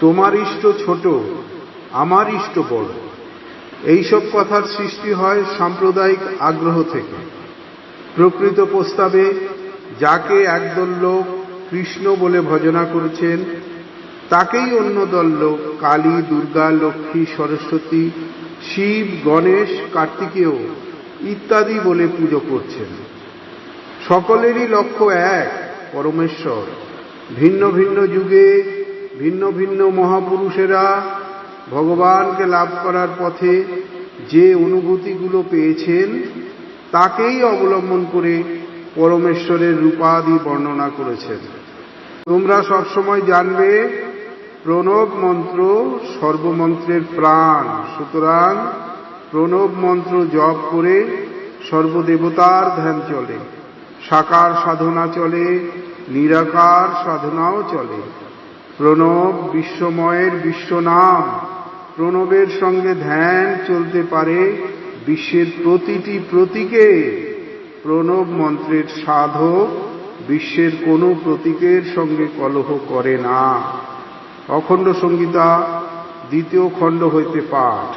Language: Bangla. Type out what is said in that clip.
তোমার ইষ্ট ছোট, আমার ইষ্ট বড়। এইসব কথার সৃষ্টি হয় সাম্প্রদায়িক আগ্রহ থেকে। প্রকৃত প্রস্তাবে যাকে একদল লোক কৃষ্ণ বলে ভজনা করেছেন, তাকেই অন্য দল লোক কালী, দুর্গা, লক্ষ্মী, সরস্বতী, শিব, গণেশ, কার্তিকেয় ইত্যাদি বলে পুজো করছেন। সকলেরই লক্ষ্য এক, পরমেশ্বর। ভিন্ন ভিন্ন যুগে ভিন্ন ভিন্ন মহাপুরুষেরা ভগবানকে লাভ করার পথে যে অনুভূতিগুলো পেয়েছেন, তাকেই অবলম্বন করে পরমেশ্বরের রূপাদি বর্ণনা করেছেন। তোমরা সবসময় জানবে, প্রণব মন্ত্র সর্বমন্ত্রের প্রাণ। সুতরাং প্রণব মন্ত্র জপ করে সর্বদেবতার ধ্যান চলে, সাকার সাধনা চলে, নিরাকার সাধনাও চলে। প্রণব বিশ্বময়ের বিশ্বনাম। প্রণবের সঙ্গে ধ্যান চলতে পারে বিশ্বের প্রতিটি প্রতীকে। প্রণব মন্ত্রের সাধক বিশ্বের কোনো প্রতীকের সঙ্গে কলহ করে না। অখণ্ড সংগীতা দ্বিতীয় খণ্ড হইতে পাঠ।